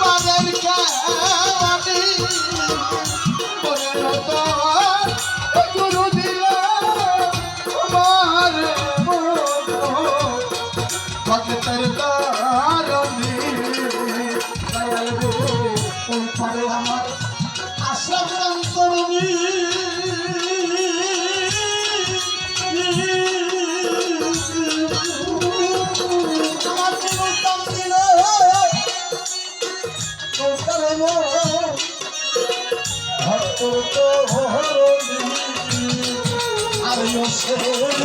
পারে ভক্ত তো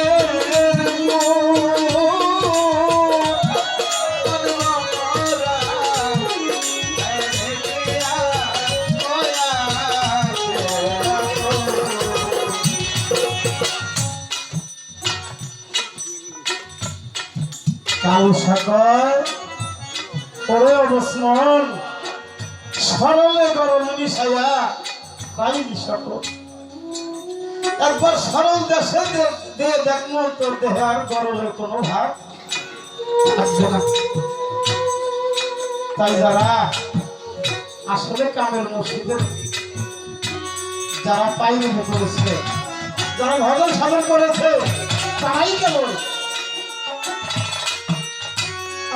তাই সকল একবার সরল দেশে দিয়ে দেখব তোর দেহে আর গরমের কোনো না। তাই যারা আসলে কামের মসজিদে যারা পাইনি করেছে, যারা ভজন সাধন করেছে, তারাই কেবল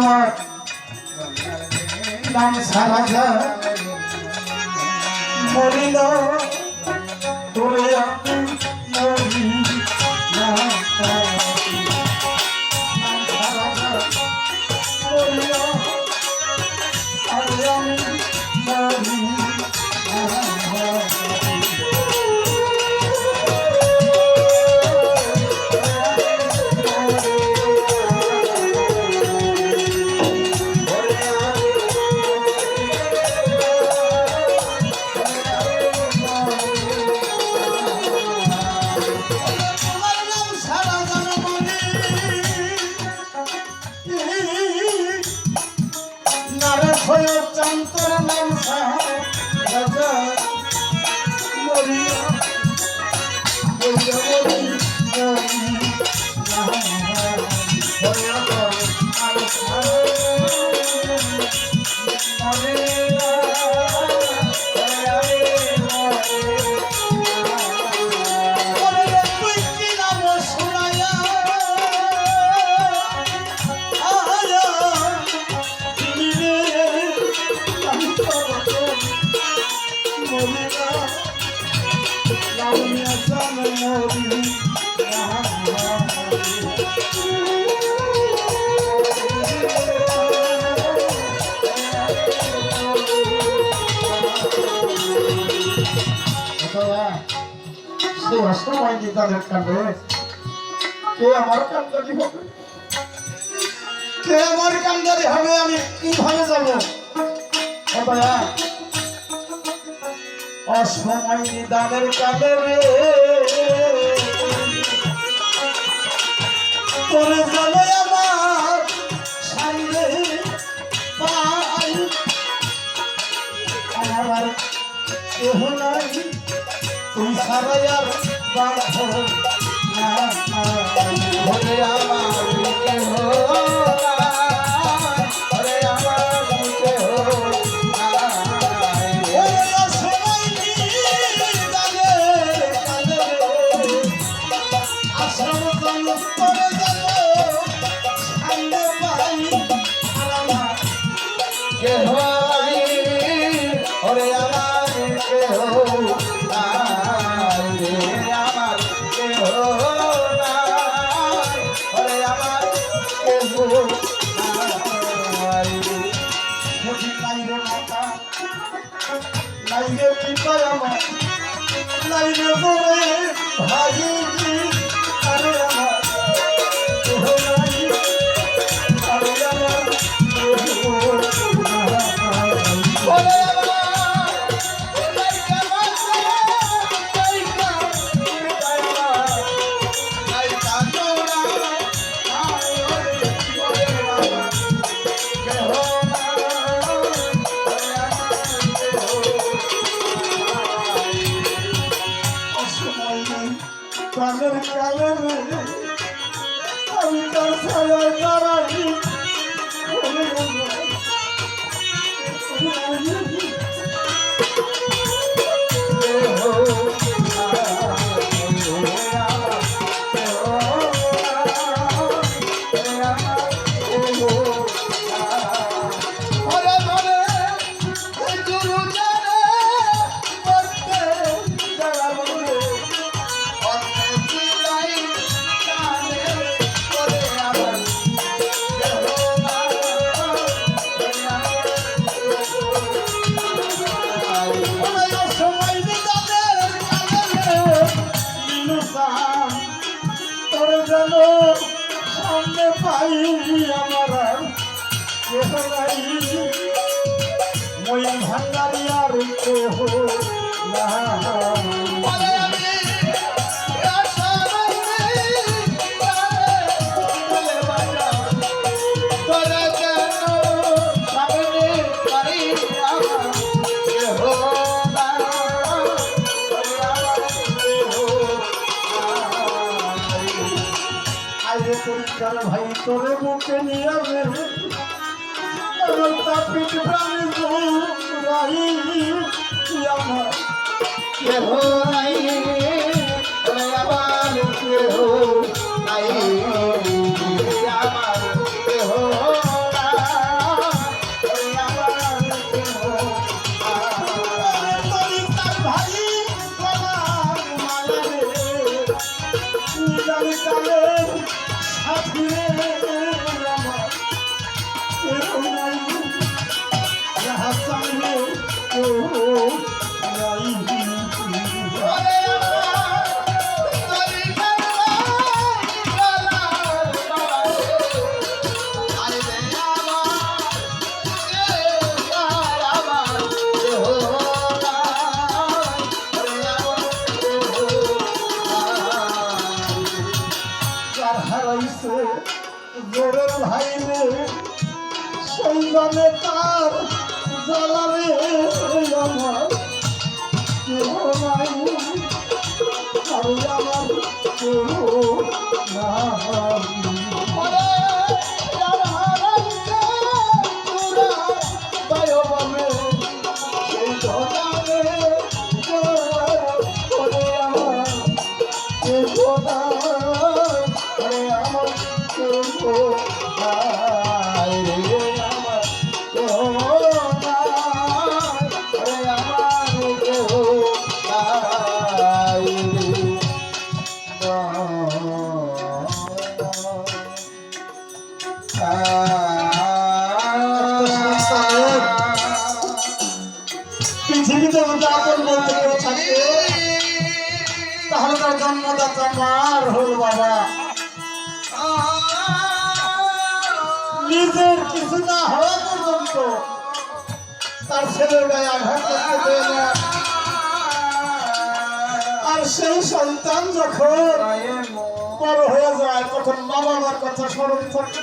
তোমার নাম সারা যা কে আমার কান্দারি হবে কে আমার কান্দারি অসময় নিদানের কাঁদে করে যাবে আমার সামনে পাই আমার কেহ নাই, তুই সারাই আর পাবো না হরে আমার কেহ ভাই আল্লাহ আমার কেহ নাই মই ভাঙ্গারি আর কেহ ভাই তোরে বুকে নিয়ে তাপিত প্রাণী হারাইছে জোরের ভাই রে সেই জানে তার জ্বালারে আমার। কেহ আমার কেহ নাই। পৃথিবীতে যদি আপন বলতে কেউ থাকে তাহলে তার জন্মদাতা মার হল বাবা। নিজের কিছু না হওয়া পর্যন্ত তার ছেলের গায়ে আঘাত করতে দেয় না। আর সেই সন্তান যখন বড় হয়ে যায় তখন বাবা মার কথা স্মরণ থাকে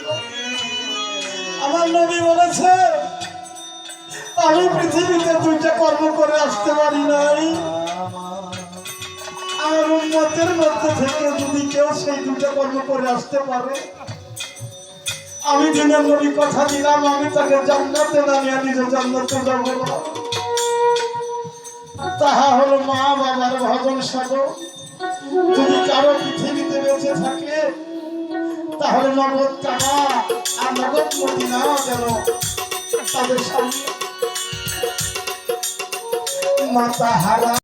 আমার নবী বলেছে, আমি পৃথিবীতে দুইটা কর্ম করে আসতে পারি নাই। আমার উন্মতের মধ্যে থেকে যদি কেউ সেই দুইটা কর্ম করে আসতে পারে, আমি দিনের নবী কথা দিলাম, আমি তাকে জান্নাতে নামিয়ে নিজে জান্নাতে যাব। তাহা হলো মা বাবার ভজন সাধন যদি কারও পৃথিবীতে বেঁচে থাকে তাহলে নগদ টাকা আর নগদ মদিনা যেন তাদের সামনে। মাতা হারা